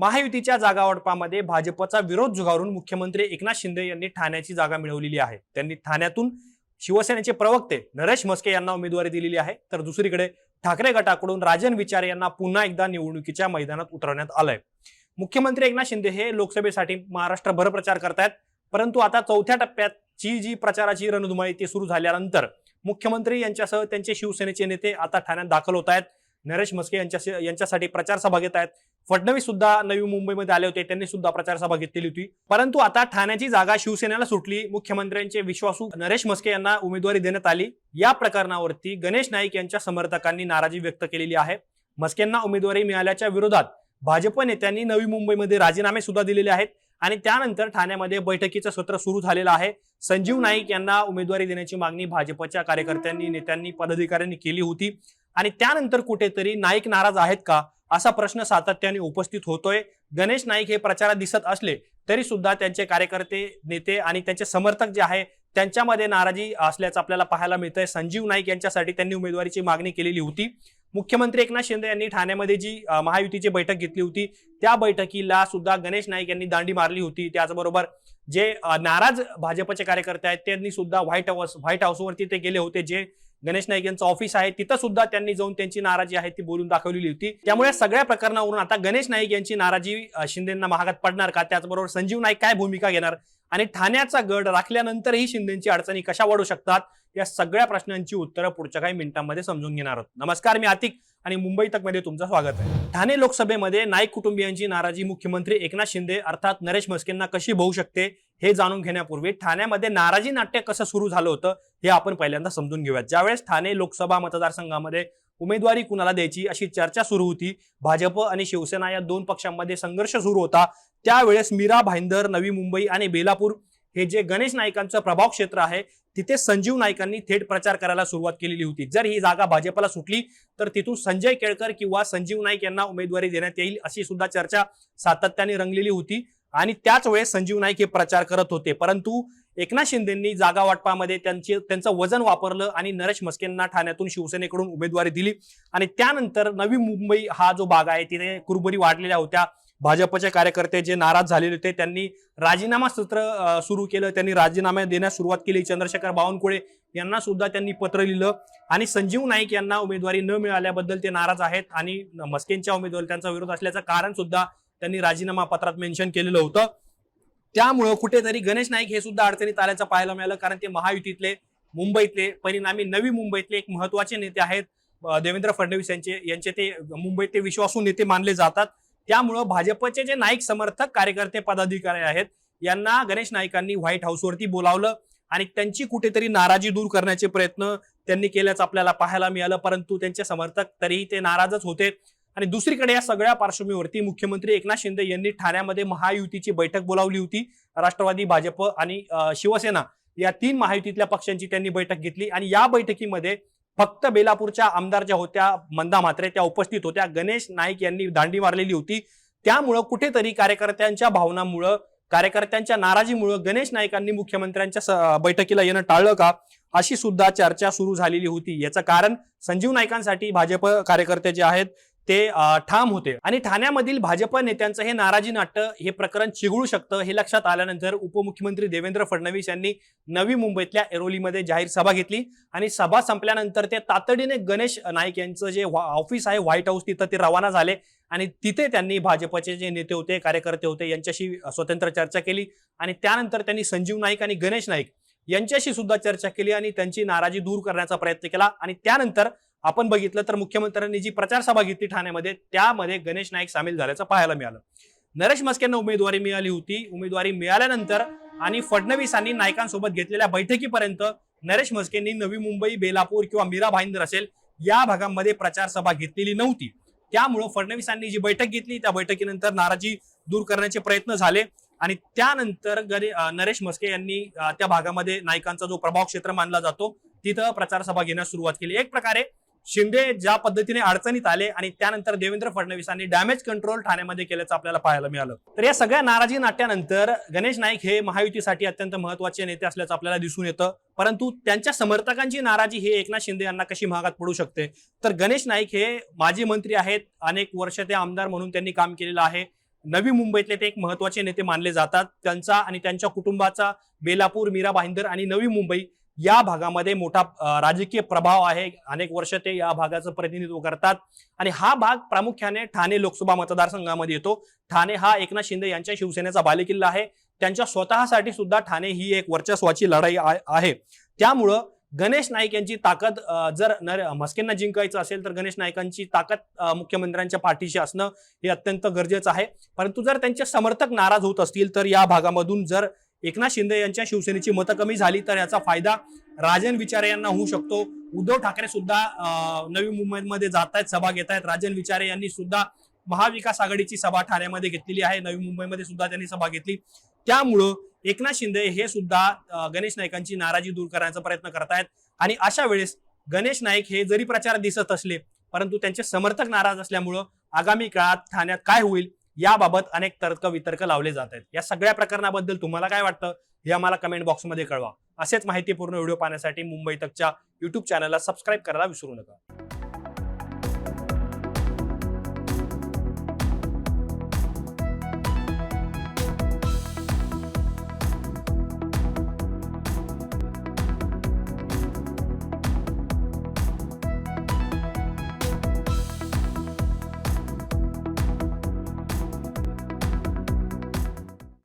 महायुतीच्या जागावाटपामध्ये भाजपचा विरोध झुगारून मुख्यमंत्री एकनाथ शिंदे यांनी ठाण्याची जागा मिळवलेली आहे. त्यांनी ठाण्यातून शिवसेनेचे प्रवक्ते नरेश म्हस्के यांना उमेदवारी दिलेली आहे. तर दुसरीकडे ठाकरे गटाकडून राजन विचारे यांना पुन्हा एकदा निवडणुकीच्या मैदानात उतरवण्यात आलंय. मुख्यमंत्री एकनाथ शिंदे हे लोकसभेसाठी महाराष्ट्रभर प्रचार करतायत. परंतु आता चौथ्या टप्प्यातची जी प्रचाराची रणधुमाळी ती सुरू झाल्यानंतर मुख्यमंत्री यांच्यासह त्यांचे शिवसेनेचे नेते आता ठाण्यात दाखल होत आहेत नरेश म्हस्के यांच्या यांच्यासाठी प्रचार सभा घेत आहेत. फडणवीस सुद्धा नवी मुंबईमध्ये आले होते. त्यांनी सुद्धा प्रचार सभा घेतलेली होती. परंतु आता ठाण्याची जागा शिवसेनेला सुटली. मुख्यमंत्र्यांचे विश्वासू नरेश म्हस्के यांना उमेदवारी देण्यात आली. या प्रकरणावरती गणेश नाईक यांच्या समर्थकांनी नाराजी व्यक्त केलेली आहे. म्हस्केंना उमेदवारी मिळाल्याच्या विरोधात भाजप नेत्यांनी नवी मुंबईमध्ये राजीनामे सुद्धा दिलेले आहेत. आणि त्यानंतर ठाण्यामध्ये बैठकीचं सत्र सुरू झालेलं आहे. संजीव नाईक यांना उमेदवारी देण्याची मागणी भाजपच्या कार्यकर्त्यांनी नेत्यांनी पदाधिकाऱ्यांनी केली होती. आणि त्यानंतर कुठेतरी नाईक नाराज आहेत का असा प्रश्न सातत्याने उपस्थित होतोय. गणेश नाईक हे प्रचारात दिसत असले तरी सुद्धा त्यांचे कार्यकर्ते नेते आणि त्यांचे समर्थक जे आहे त्यांच्यामध्ये नाराजी असल्याचं आपल्याला पाहायला मिळतंय. संजीव नाईक यांच्यासाठी त्यांनी उमेदवारीची मागणी केलेली होती. मुख्यमंत्री एकनाथ शिंदे यांनी ठाण्यामध्ये जी महायुतीची बैठक घेतली होती त्या बैठकीला सुद्धा गणेश नाईक यांनी दांडी मारली होती. त्याचबरोबर जे नाराज भाजपचे कार्यकर्ते आहेत त्यांनी सुद्धा व्हाईट हाऊस व्हाईट हाऊसवरती ते गेले होते जे गणेश नाईक यांचं ऑफिस आहे. तिथं सुद्धा त्यांनी जाऊन त्यांची नाराजी आहे ती बोलून दाखवलेली होती. त्यामुळे सगळ्या प्रकरणावरून आता गणेश नाईक यांची नाराजी शिंदेना महागात पडणार का? त्याचबरोबर संजीव नाईक काय भूमिका घेणार? आणि ठाण्याचा गड राखल्यानंतरही शिंदेची अडचणी कशा वाढू शकतात? या सगळ्या प्रश्नांची उत्तरं पुढच्या काही मिनिटांमध्ये समजून घेणार आहोत. नमस्कार मी आतिक आणि मुंबई तकमध्ये तुमचं स्वागत आहे. ठाणे लोकसभेमध्ये नाईक कुटुंबियांची नाराजी मुख्यमंत्री एकनाथ शिंदे अर्थात नरेश म्हस्केंना कशी होऊ शकते हे जाणून घेण्यापूर्वी ठाण्यामध्ये नाराजी नाट्य कसं सुरू झालं होतं? हे आपण पहिल्यांदा समजून घेऊयात. ज्यावेळेस ठाणे लोकसभा मतदारसंघामध्ये उमेदवारी कुणाला द्यायची अशी चर्चा सुरू होती भाजप आणि शिवसेना या दोन पक्षांमध्ये संघर्ष सुरू होता त्यावेळेस मीरा भाईंदर नवी मुंबई आणि बेलापूर हे जे गणेश नाईकांचं प्रभाव क्षेत्र आहे तिथे संजीव नाईकांनी थेट प्रचार करायला सुरुवात केलेली होती. जर ही जागा भाजपला सुटली तर तिथून संजय केळकर किंवा संजीव नाईक यांना उमेदवारी देण्यात येईल अशी सुद्धा चर्चा सातत्याने रंगलेली होती. आणि त्याच वेळेस संजीव नाईक हे प्रचार करत होते. परंतु एकनाथ शिंदेंनी जागा वाटपामध्ये त्यांचे त्यांचं वजन वापरलं आणि नरेश मस्केंना ठाण्यातून शिवसेनेकडून उमेदवारी दिली. आणि त्यानंतर नवी मुंबई हा जो भाग आहे तिथे कुरबुरी वाढलेल्या होत्या. भाजपचे कार्यकर्ते जे नाराज झालेले होते त्यांनी राजीनामा सत्र सुरू केलं. त्यांनी राजीनामा देण्यास सुरुवात केली. चंद्रशेखर बावनकुळे यांना सुद्धा त्यांनी पत्र लिहिलं. आणि संजीव नाईक यांना उमेदवारी न मिळाल्याबद्दल ते नाराज आहेत आणि मस्केंच्या उमेदवार त्यांचा विरोध असल्याचं कारण सुद्धा त्यांनी राजीनामा पत्रात मेन्शन केलेलं होतं. त्यामुळं कुठेतरी गणेश नाईक हे सुद्धा अडचणीत आल्याचं पाहायला मिळालं कारण ते महायुतीतले मुंबईतले परिणामी नवी मुंबईतले एक महत्त्वाचे नेते आहेत देवेंद्र फडणवीस यांचे यांचे ते मुंबईतले विश्वासू नेते मानले जातात. त्यामुळं भाजपचे जे नाईक समर्थक कार्यकर्ते पदाधिकारी आहेत यांना गणेश नाईकांनी व्हाईट हाऊसवरती बोलावलं आणि त्यांची कुठेतरी नाराजी दूर करण्याचे प्रयत्न त्यांनी केल्याचं आपल्याला पाहायला मिळालं परंतु त्यांचे समर्थक तरीही ते नाराजच होते. आणि दुसरीकडे या सगळ्या पार्श्वभूमीवरती मुख्यमंत्री एकनाथ शिंदे यांनी ठाण्यामध्ये महायुतीची बैठक बोलावली होती. राष्ट्रवादी भाजप आणि शिवसेना या तीन महायुतीतल्या पक्षांची त्यांनी बैठक घेतली. आणि या बैठकीमध्ये फक्त बेलापूरच्या आमदार ज्या होत्या मंदा म्हात्रे त्या उपस्थित होत्या. गणेश नाईक यांनी दांडी मारलेली होती. त्यामुळं कुठेतरी कार्यकर्त्यांच्या भावनामुळं कार्यकर्त्यांच्या नाराजीमुळं गणेश नाईकांनी मुख्यमंत्र्यांच्या बैठकीला येणं टाळलं का? अशी सुद्धा चर्चा सुरू झालेली होती. याचं कारण संजीव नाईकांसाठी भाजप कार्यकर्ते जे आहेत ते ठाम होते. आणि ठाण्यामधील भाजप नेत्यांचं हे नाराजी नाट्य हे प्रकरण चिघळू शकतं हे लक्षात आल्यानंतर उपमुख्यमंत्री देवेंद्र फडणवीस यांनी नवी मुंबईतल्या एरोलीमध्ये जाहीर सभा घेतली. आणि सभा संपल्यानंतर ते तातडीने गणेश नाईक यांचं जे ऑफिस आहे व्हाईट हाऊस तिथं ते रवाना झाले. आणि तिथे त्यांनी भाजपचे जे नेते होते कार्यकर्ते होते यांच्याशी स्वतंत्र चर्चा केली. आणि त्यानंतर त्यांनी संजीव नाईक आणि गणेश नाईक यांच्याशी सुद्धा चर्चा केली आणि त्यांची नाराजी दूर करण्याचा प्रयत्न केला. आणि त्यानंतर आपण बघितलं तर मुख्यमंत्र्यांनी जी प्रचार सभा घेतली ठाण्यामध्ये त्यामध्ये गणेश नाईक सामील झाल्याचं पाहायला मिळालं. नरेश मस्केंना उमेदवारी मिळाली होती. उमेदवारी मिळाल्यानंतर आणि फडणवीसांनी नायकांसोबत घेतलेल्या बैठकीपर्यंत नरेश मस्केंनी नवी मुंबई बेलापूर किंवा मीरा भाईंदर असेल या भागामध्ये प्रचार सभा घेतलेली नव्हती. त्यामुळं फडणवीसांनी जी बैठक घेतली त्या बैठकीनंतर नाराजी दूर करण्याचे प्रयत्न झाले आणि त्यानंतर गरे- नरेश मस्के यांनी त्या भागामध्ये नायकांचा जो प्रभाव क्षेत्र मानला जातो तिथं प्रचार सभा घेण्यास सुरुवात केली. एक प्रकारे शिंदे ज्या पद्धतीने अडचणीत आले आणि त्यानंतर देवेंद्र फडणवीसांनी डॅमेज कंट्रोल ठाण्यामध्ये केल्याचं आपल्याला पाहायला मिळालं. तर या सगळ्या नाराजी नाट्यानंतर गणेश नाईक हे महायुतीसाठी अत्यंत महत्त्वाचे नेते असल्याचं आपल्याला दिसून येतं. परंतु त्यांच्या समर्थकांची नाराजी हे एकनाथ शिंदे यांना कशी महागात पडू शकते? तर गणेश नाईक हे माजी मंत्री आहेत. अनेक वर्ष ते आमदार म्हणून त्यांनी काम केलेलं आहे. नवी मुंबईतले ते एक महत्त्वाचे नेते मानले जातात. त्यांचा आणि त्यांच्या कुटुंबाचा बेलापूर मीरा भाईंदर आणि नवी मुंबई या भागामध्ये मोठा राजकीय प्रभाव आहे. अनेक वर्ष ते या भागाचं प्रतिनिधित्व करतात. आणि हा भाग प्रामुख्याने ठाणे लोकसभा मतदारसंघामध्ये येतो. ठाणे हा एकनाथ शिंदे यांच्या शिवसेनेचा बालेकिल्ला आहे. त्यांच्या स्वतःसाठी सुद्धा ठाणे ही एक वर्चस्वाची लढाई आ- आहे. त्यामुळं गणेश नाईक यांची ताकद जर नर म्हस्केंना जिंकायचं असेल तर गणेश नाईकांची ताकद मुख्यमंत्र्यांच्या पाठीशी असणं हे अत्यंत गरजेचं आहे. परंतु जर त्यांचे समर्थक नाराज होत असतील तर या भागामधून जर एकनाथ शिंदे यांच्या शिवसेनेची मतं कमी झाली तर याचा फायदा राजन विचारे यांना होऊ शकतो. उद्धव ठाकरे सुद्धा नवी मुंबईमध्ये जात आहेत सभा घेत आहेत राजन विचारे यांनी सुद्धा महाविकास आघाडीची सभा ठाण्यामध्ये घेतलेली आहे. नवी मुंबईमध्ये सुद्धा त्यांनी सभा घेतली. त्यामुळं एकनाथ शिंदे हे सुद्धा गणेश नाईकांची नाराजी दूर करण्याचा प्रयत्न करत आहेत आणि अशा वेळेस गणेश नाईक हे जरी प्रचारात दिसत असले परंतु त्यांचे समर्थक नाराज असल्यामुळं आगामी काळात ठाण्यात काय होईल याबाबत अनेक तर्क वितर्क लावले जात आहेत. या सगळ्या प्रकरणाबद्दल तुम्हाला काय वाटतं? हे आम्हाला कमेंट बॉक्समध्ये कळवा. असेच माहितीपूर्ण व्हिडिओ पाहण्यासाठी मुंबई तकच्या युट्यूब चॅनलला सबस्क्राईब करायला विसरू नका.